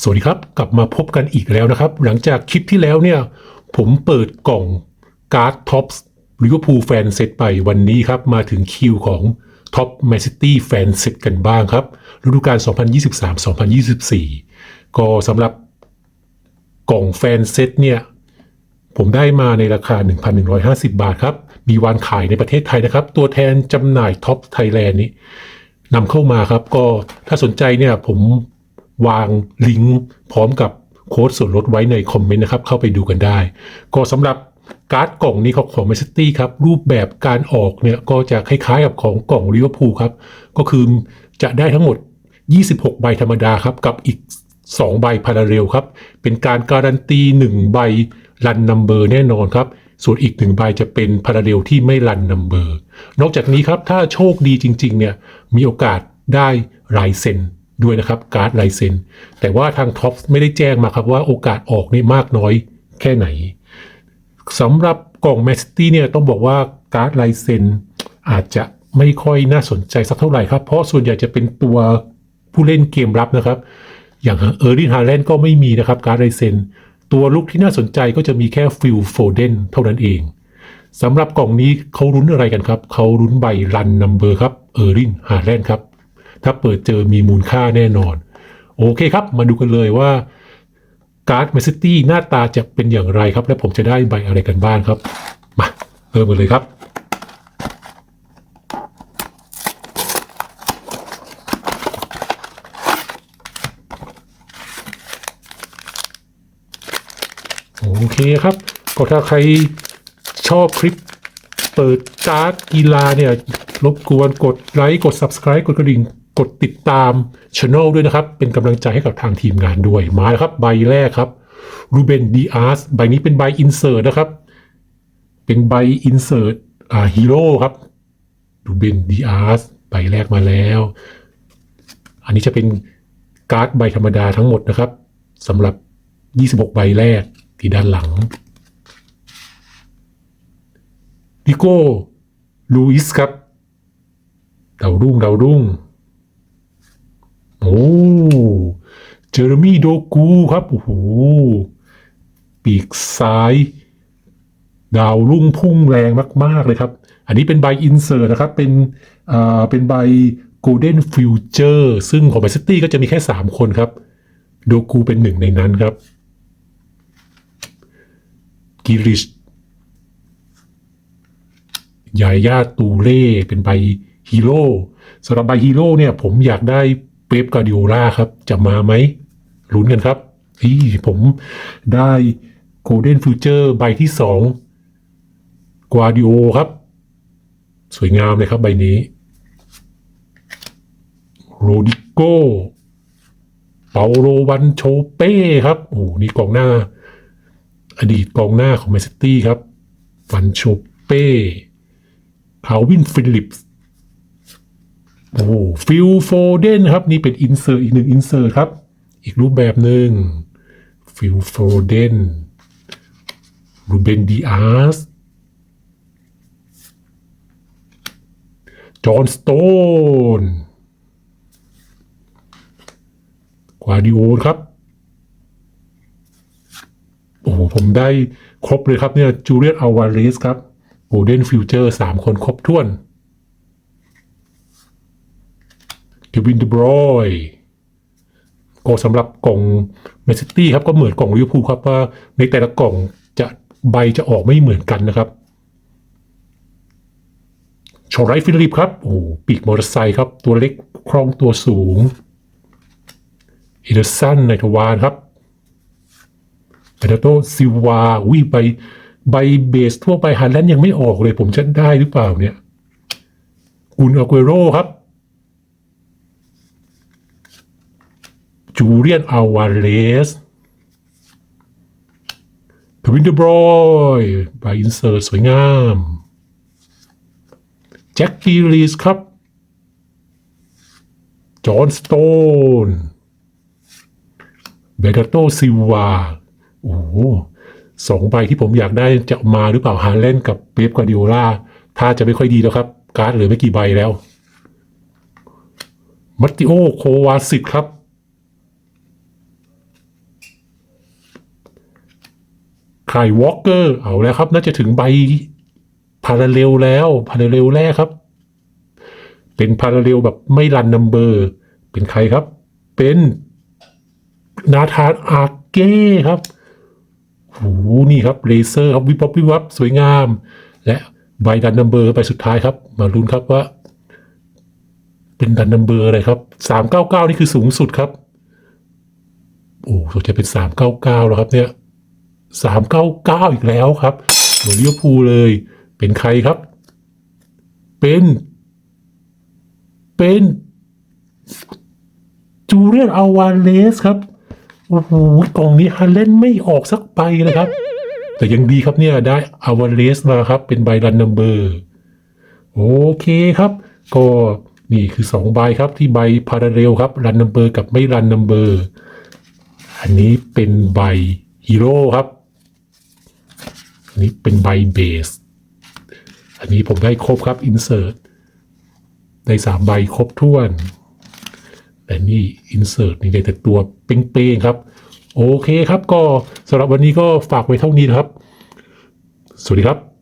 สวัสดีครับ กลับมาพบกันอีกแล้วนะครับ หลังจากคลิปที่แล้วเนี่ย ผมเปิดกล่องการ์ดท็อปส์ลิเวอร์พูลแฟนเซตไปวันนี้ครับ มาถึงคิวของท็อปแมนซิตี้แฟนเซตกันบ้างครับฤดูกาล 2023-2024 ก็สำหรับกล่องแฟนเซตเนี่ย ผมได้มาในราคา 1,150 บาทครับ มีวางขายในประเทศไทยนะครับ ตัวแทนจำหน่ายท็อปไทยแลนด์นี้นำเข้ามาครับ ก็ถ้าสนใจเนี่ยผม วางลิงก์พร้อมกับโค้ดส่วนลดไว้ในคอมเมนต์นะครับ เข้าไปดูกันได้ ก็สำหรับการ์ดกล่องนี้ครับของแมนซิตี้ครับ รูปแบบการออกเนี่ยก็จะคล้ายๆกับของกล่องลิเวอร์พูลครับ ก็คือจะได้ทั้งหมด 26 ใบธรรมดาครับ กับอีก 2 ใบพาราเรลครับ เป็นการการันตี 1 ใบรันนัมเบอร์แน่นอนครับ ส่วนอีก1ใบจะเป็นพาราเรลที่ไม่รันนัมเบอร์ นอกจากนี้ครับถ้าโชคดีจริง ๆ เนี่ยมีโอกาสได้ลายเซ็น ด้วยนะครับการ์ดลายเซ็นแต่ว่าทางท็อปไม่ได้แจ้งมาครับว่าโอกาสออกนี่มากน้อยแค่ไหนสำหรับกล่องแมสตี้เนี่ยต้องบอกว่าการ์ดลายเซ็นอาจจะไม่ค่อยน่าสนใจสักเท่าไหร่ครับ เพราะส่วนใหญ่จะเป็นตัวผู้เล่นเกมรับนะครับ อย่างเออร์ลินฮาแลนด์ก็ไม่มีนะครับการ์ดลายเซ็นตัวลุกที่น่าสนใจก็จะมีแค่ฟิลโฟเดนเท่านั้นเองสำหรับกล่องนี้เขารุ้นอะไรกันครับ เขารุ้นใบรันนัมเบอร์ครับเออร์ลินฮาแลนด์ครับ ถ้าเปิดเจอมีมูลค่าแน่นอน โอเคครับ มาดูกันเลยว่าการ์ดแมนซิตี้หน้าตาจะเป็นอย่างไรครับ และผมจะได้ใบอะไรกันบ้างครับ มาเริ่มกันเลยครับโอเคครับ ก็ถ้าใครชอบคลิปเปิดการ์ดกีฬาเนี่ยรบกวนกดไลค์ กด Subscribe กดกระดิ่ง กดติดตามช anel ด้วยนะครับ เป็นกำลังใจให้กับทางทีมงานด้วย มาแล้วครับ ใบแรกครับรูเบนดีอาร์สใบนี้เป็นใบอินเสิร์ตนะครับ เป็นใบอินเสิร์ตอ่าฮีโร่ครับรูเบนดีอาร์สใบแรกมาแล้ว อันนี้จะเป็นการ์ดใบธรรมดาทั้งหมดนะครับสำหรับ 26 ใบแรกที่ด้านหลังดิโก้ลูอิสครับดาวรุ่งดาวรุ่ง โอ้เจอร์มี่โดกูครับโอ้โหปีกซ้าย ดาวรุ่งพุ่งแรงมาก ๆ เลยครับ อันนี้เป็นใบอินเสิร์ตนะครับ เป็นอ่าเป็นใบ Golden Future ซึ่งของแมนซิตี้ก็จะมีแค่ 3 คนครับ โดกูเป็นหนึ่งในนั้นครับกิริชยาย่าตูเล่เป็นใบฮีโร่สำหรับใบฮีโร่เนี่ยผมอยากได้ เป๊ปกาดิโอล่าครับ จะมาไหมลุ้นกันครับที่ผมได้โ o ลเด้นฟิวเจอร์ใบที่สองกวาดิโอครับ สวยงามเลยครับใบนี้โรดิโกเปาโรวันโชเป้ครับ โอ้โหนี่กองหน้า อดีตกองหน้าของแมนซิตี้ครับ วันโชเป้คาวินฟิลิปส์ โอ้ฟิลโฟเดนครับ นี่เป็นอินเสิร์ตอีกหนึ่งอินเสิร์ตครับ อีกรูปแบบหนึ่งฟิลโฟเดนรูเบนดีอาร์สจอห์นสโตนกวาดิโอครับ โอ้โห ผมได้ครบเลยครับเนี่ยจูเลียนอาวาเรสครับโกลเดนฟิวเจอร์สามคนครบถ้วน เควินเดบรอยก็สำหรับกล่องแมนซิตี้ครับก็เหมือนกล่องลิเวอร์พูลครับว่าในแต่ละกล่องจะใบจะออกไม่เหมือนกันนะครับชอไรฟิลิปครับโอ้ปีกมอเตอร์ไซค์ครับ ตัวเล็กคล่องตัวสูงเอเดอร์สันในทวารครับเอเดโตซิวาวิใบใบเบสทั่วไปฮันแลนด์ยังไม่ออกเลย ผมจะได้หรือเปล่าเนี่ยกุนอาเกโรครับ จูเลียนอาวาเรสทวินเดอร์บรอยใบอินเสิร์ตสวยงาม แจ็คกี้ลีสครับ จอห์นสโตน เบเดโตซิวา โอ้สองใบที่ผมอยากได้จะมาหรือเปล่าฮาเลนกับเป๊ปกวาดิโอลาถ้าจะไม่ค่อยดีแล้วครับ การ์ดเหลือไม่กี่ใบแล้ว มัตติโอโควาสิกครับ คายวอล์กเกอร์เอาแล้วครับ น่าจะถึงใบพาราเรลแล้วพาราเรลแรกครับ เป็นพาราเรลแบบไม่รันนัมเบอร์ เป็นใครครับ เป็นนาธานอาเก้ครับโหนี่ครับเลเซอร์ครับวิบวับวิบวับสวยงาม และใบดันนัมเบอร์ใบสุดท้ายครับ มาลุ้นครับว่า เป็นดันนัมเบอร์อะไรครับสามเก้าเก้านี่คือสูงสุดครับ โอ้สจะเป็นสามเก้าเก้าแล้วครับเนี่ย สามเก้าเก้าอีกแล้วครับเหมือนลิเวอร์พูลเลย เป็นใครครับ เป็น เป็น จูเลียนอาวานเลสครับโอ้โหกล่องนี้ฮันเล่นไม่ออกสักใบเลยครับ แต่ยังดีครับเนี่ยได้อาวานเลสมาครับ เป็นใบรันนัมเบอร์ โอเคครับ ก็นี่คือสองใบครับที่ใบพาราเรลครับรันนัมเบอร์กับไม่รันนัมเบอร์ อันนี้เป็นใบฮีโร่ครับ อันนี้เป็นใบเบส อันนี้ผมได้ครบครับอินเสิร์ตได้สามใบครบถ้วน แต่นี่อินเสิร์ตนี่ได้แต่ตัวเป้งๆครับ โอเคครับก็สำหรับวันนี้ก็ฝากไว้เท่านี้นะครับ สวัสดีครับ